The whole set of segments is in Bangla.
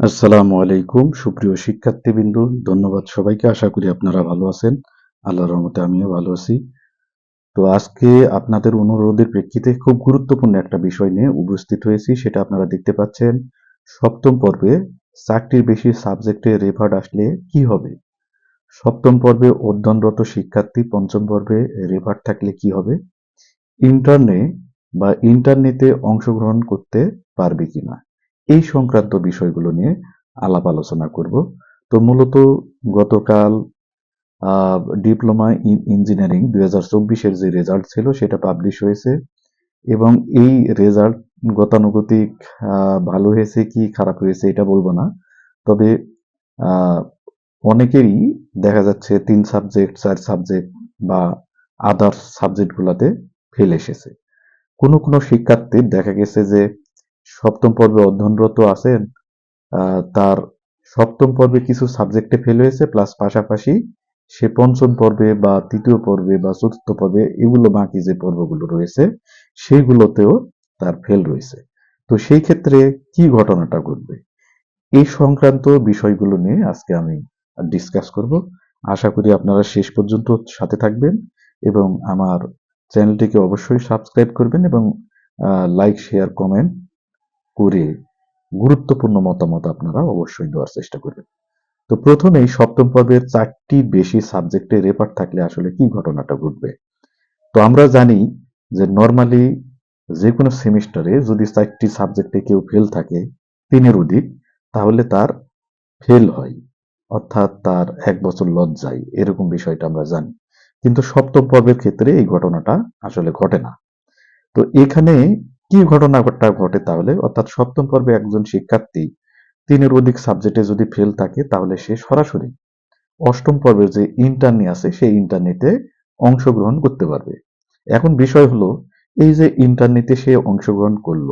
আসসালামু আলাইকুম, সুপ্রিয় শিক্ষার্থীবৃন্দ। ধন্যবাদ সবাইকে। আশা করি আপনারা ভালো আছেন। আল্লাহর রহমতে আমিও ভালো আছি। তো আজকে আপনাদের অনুরোধের প্রেক্ষিতে খুব গুরুত্বপূর্ণ একটা বিষয় নিয়ে উপস্থিত হয়েছি। সেটা আপনারা দেখতে পাচ্ছেন। সপ্তম পর্বে চারটির বেশি সাবজেক্টে রেফার্ড আসলে কি হবে? সপ্তম পর্বে অধ্যয়নরত শিক্ষার্থী, পঞ্চম পর্বে রেফার্ড থাকলে কি হবে? ইন্টারনে বা ইন্টারনেটে অংশগ্রহণ করতে পারবে কিনা? এই সংক্রান্ত বিষয়গুলো নিয়ে আলাপ আলোচনা করব। তো মূলত গতকাল ডিপ্লোমা ইন ইঞ্জিনিয়ারিং দুই হাজার চব্বিশের যে রেজাল্ট ছিল সেটা পাবলিশ হয়েছে এবং এই রেজাল্ট গতানুগতিক ভালো হয়েছে কি খারাপ হয়েছে এটা বলব না। তবে অনেকেরই দেখা যাচ্ছে তিন সাবজেক্ট, চার সাবজেক্ট বা আদার্স সাবজেক্টগুলোতে ফেল এসেছে। কোনো কোনো শিক্ষার্থীর দেখা গেছে যে সপ্তম পর্বে অধ্যয়নরত আছেন তার সপ্তম পর্বে কিছু সাবজেক্টে ফেল হয়েছে প্লাস পাশাপাশি সে পঞ্চম পর্বে বা তৃতীয় পর্বে বা চতুর্থ পর্বে এগুলো বাকি যে পর্বগুলো রয়েছে সেইগুলোতেও তার ফেল রয়েছে। তো সেই ক্ষেত্রে কি ঘটনাটা ঘটবে? এই সংক্রান্ত বিষয়গুলো নিয়ে আজকে আমি ডিসকাস করব। আশা করি আপনারা শেষ পর্যন্ত সাথে থাকবেন এবং আমার চ্যানেলটিকে অবশ্যই সাবস্ক্রাইব করবেন এবং লাইক শেয়ার কমেন্ট করে গুরুত্বপূর্ণ মতামত আপনারা অবশ্যই দেওয়ার চেষ্টা করবেন। তো প্রথমেই সপ্তম পর্বের চারটি বেশি সাবজেক্টে রেপার থাকলে আসলে কি ঘটনাটা ঘটবে? তো আমরা জানি যে নর্মালি যে কোনো সেমিস্টারে যদি চারটি সাবজেক্টে কেউ ফেল থাকে, তিনের অধিক, তাহলে তার ফেল হয়, অর্থাৎ তার এক বছর লজ যায় এরকম বিষয়টা আমরা জানি। কিন্তু সপ্তম পর্বের ক্ষেত্রে এই ঘটনাটা আসলে ঘটে না। তো এখানে কি ঘটনাটা ঘটে তাহলে? অর্থাৎ সপ্তম পর্বে একজন শিক্ষার্থী, তিনের অধিক সাবজেক্টে যদি ফেল থাকে, তাহলে সে সরাসরি অষ্টম পর্বের যে ইন্টারনি আছে, সেই ইন্টারনেটে অংশগ্রহণ করতে পারবে। এখন বিষয় হলো, এই যে ইন্টারনেটে সে অংশগ্রহণ করল,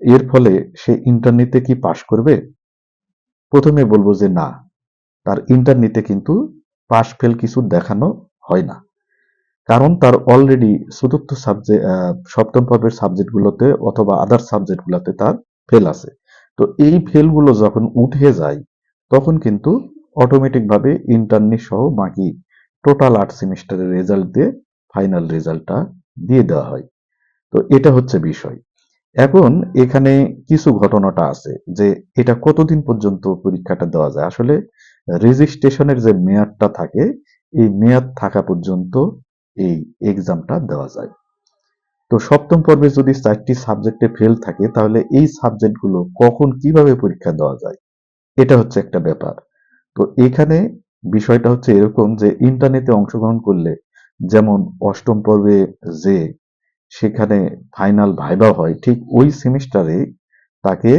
এর ফলে সে ইন্টারনেটে কি পাশ করবে? প্রথমে বলব যে না, তার ইন্টারনেটে কিন্তু পাশ ফেল কিছু দেখানো হয় না। কারণ তার অলরেডি চতুর্থ সাবজেক্ট সপ্তম পর্বের সাবজেক্টগুলোতে অথবা আদার সাবজেক্টগুলোতে তার ফেল আছে। তো এই ফেলগুলো যখন উঠে যায়, তখন কিন্তু অটোমেটিকভাবে ইন্টারনি সহ বাকি টোটাল আট সেমিস্টারের রেজাল্ট দিয়ে ফাইনাল রেজাল্টটা দিয়ে দেওয়া হয়। তো এটা হচ্ছে বিষয়। এখন এখানে কিছু ঘটনাটা আছে যে এটা কতদিন পর্যন্ত পরীক্ষাটা দেওয়া যায়। আসলে রেজিস্ট্রেশনের যে মেয়াদটা থাকে, এই মেয়াদ থাকা পর্যন্ত এই এক্সামটা দেওয়া যায়। তো সপ্তম পর্বে যদি চারটি সাবজেক্টে ফেল থাকে, তাহলে এই সাবজেক্টগুলো কখন কীভাবে পরীক্ষা দেওয়া যায়, এটা হচ্ছে একটা ব্যাপার। তো এখানে বিষয়টা হচ্ছে এরকম যে ইন্টারনেটে অংশগ্রহণ করলে, যেমন অষ্টম পর্বে যে সেখানে ফাইনাল ভাইবা হয়, ঠিক ওই সেমিস্টারে তাকে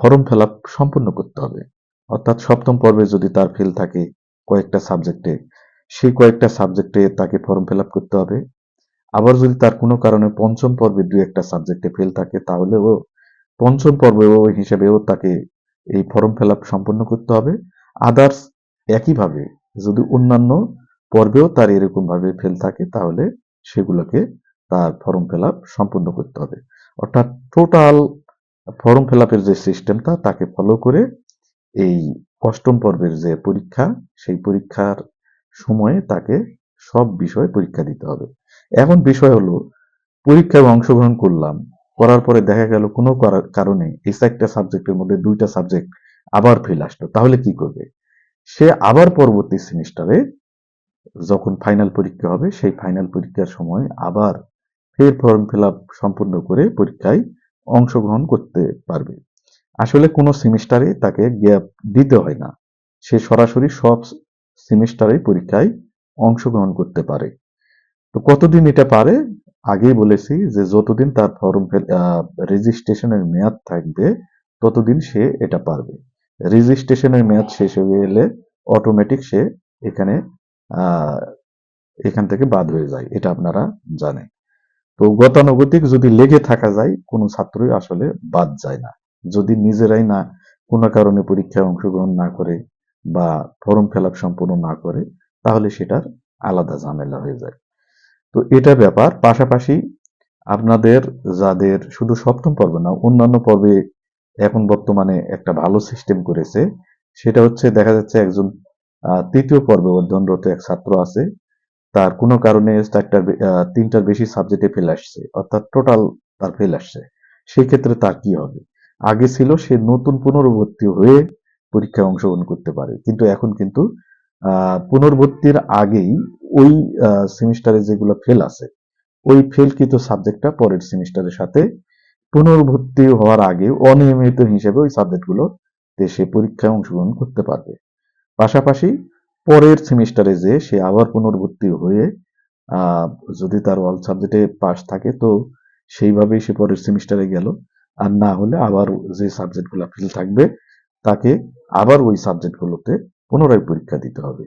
ফর্ম ফিল সম্পূর্ণ করতে হবে। অর্থাৎ সপ্তম পর্বে যদি তার ফেল থাকে, কয়েকটা সাবজেক্টে সেই কয়েকটা সাবজেক্টে তাকে ফর্ম ফিল আপ করতে হবে। আবার যদি তার কোনো কারণে পঞ্চম পর্বে দুই একটা সাবজেক্টে ফেল থাকে তাহলে ও পঞ্চম পর্বেও হিসেবেও তাকে এই ফর্ম ফিল আপ সম্পন্ন করতে হবে। আদার্স একইভাবে যদি অন্যান্য পর্বেও তার এরকম ভাবে ফেল থাকে, তাহলে সেগুলোকে তার ফর্ম ফিল আপ করতে হবে। অর্থাৎ টোটাল ফর্ম ফিল আপের যে সিস্টেমটা তাকে ফলো করে এই অষ্টম পর্বের যে পরীক্ষা, সেই পরীক্ষার সময়ে তাকে সব বিষয়ে পরীক্ষা দিতে হবে। এখন বিষয় হলো, পরীক্ষায় অংশগ্রহণ করলাম, করার পরে দেখা গেল কোনো কারণে এই চারটা সাবজেক্টের মধ্যে দুইটা সাবজেক্ট আবার ফেল আসলো। তাহলে কি করবে? সে আবার পরবর্তী সেমিস্টারে যখন ফাইনাল পরীক্ষা হবে, সেই ফাইনাল পরীক্ষার সময় আবার ফের ফর্ম ফিল সম্পূর্ণ করে পরীক্ষায় অংশগ্রহণ করতে পারবে। আসলে কোনো সেমিস্টারে তাকে গ্যাপ দিতে হয় না। সে সরাসরি সব সেমিস্টারে পরীক্ষায় অংশগ্রহণ করতে পারে। তো কতদিন এটা পারে? আগেই বলেছি যে যতদিন তার ফর্ম রেজিস্ট্রেশনের মেয়াদ থাকবে, ততদিন সে এটা পারবে। রেজিস্ট্রেশনের মেয়াদ শেষ হয়ে গেলে অটোমেটিক সে এখানে এখান থেকে বাদ হয়ে যায়, এটা আপনারা জানেন। তো গতানুগতিক যদি লেগে থাকা যায়, কোনো ছাত্রই আসলে বাদ যায় না। যদি নিজেরাই না কোনো কারণে পরীক্ষায় অংশগ্রহণ না করে বা ফর্ম ফিল সম্পূর্ণ না করে, তাহলে সেটার আলাদা ঝামেলা হয়ে যায়। তো এটা ব্যাপার। পাশাপাশি আপনাদের যাদের শুধু সপ্তম পর্বে না, অন্যান্য পর্বে এখন বর্তমানে একটা ভালো সিস্টেম করেছে। সেটা হচ্ছে দেখা যাচ্ছে একজন তৃতীয় পর্বে অধ্যয়নরত এক ছাত্র আছে। তার কোনো কারণে চারটার তিনটার বেশি সাবজেক্টে ফেল আসছে, অর্থাৎ টোটাল তার ফেল আসছে। সেক্ষেত্রে তার কি হবে? আগে ছিল সে নতুন পুনর্ভর্তি হয়ে পরীক্ষায় অংশগ্রহণ করতে পারে। কিন্তু এখন কিন্তু পুনর্ভর্তির আগেই ওই সেমিস্টারে যেগুলো ফেল আছে, ওই ফেলকৃত সাবজেক্টটা পরের সেমিস্টারের সাথে পুনর্ভর্তি হওয়ার আগে অনিয়মিত হিসেবে ওই সাবজেক্টগুলো সে পরীক্ষায় অংশগ্রহণ করতে পারবে। পাশাপাশি পরের সেমিস্টারে যে সে আবার পুনর্ভর্তি হয়ে যদি তার অল সাবজেক্টে পাস থাকে, তো সেইভাবেই সে পরের সেমিস্টারে গেল। আর না হলে আবার যে সাবজেক্টগুলো ফেল থাকবে তাকে আবার ওই সাবজেক্টগুলোতে পুনরায় পরীক্ষা দিতে হবে।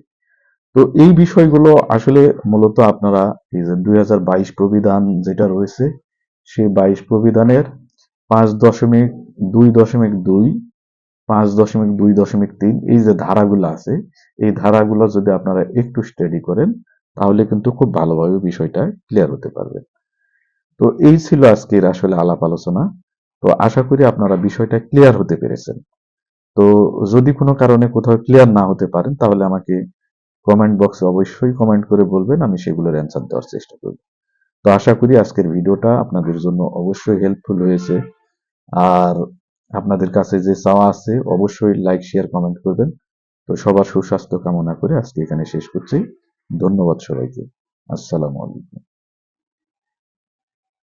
তো এই বিষয়গুলো আসলে মূলত আপনারা এই যে দুই হাজার বাইশ প্রবিধান যেটা রয়েছে সেই বাইশ প্রবিধানের পাঁচ দশমিক দুই দশমিক দুই, পাঁচ দশমিক দুই দশমিক তিন এই যে ধারাগুলো আছে, এই ধারাগুলো যদি আপনারা একটু স্টাডি করেন, তাহলে কিন্তু খুব ভালোভাবে বিষয়টা ক্লিয়ার হতে পারবে তো এই ছিল আজকের আসলে আলাপ আলোচনা। তো আশা করি আপনারা বিষয়টা ক্লিয়ার হতে পেরেছেন। তো যদি কোনো কারণে কোথাও ক্লিয়ার না হতে পারেন, তাহলে আমাকে কমেন্ট বক্সে অবশ্যই কমেন্ট করে বলবেন, আমি সেগুলোর অ্যান্সার দেওয়ার চেষ্টা করব। তো আশা করি আজকের ভিডিওটা আপনাদের জন্য অবশ্যই হেল্পফুল হয়েছে। আর আপনাদের কাছে যে চাওয়া আছে, অবশ্যই লাইক শেয়ার কমেন্ট করবেন। তো সবার সুস্বাস্থ্য কামনা করে আজকে এখানে শেষ করছি। ধন্যবাদ সবাইকে। আসসালামু আলাইকুম।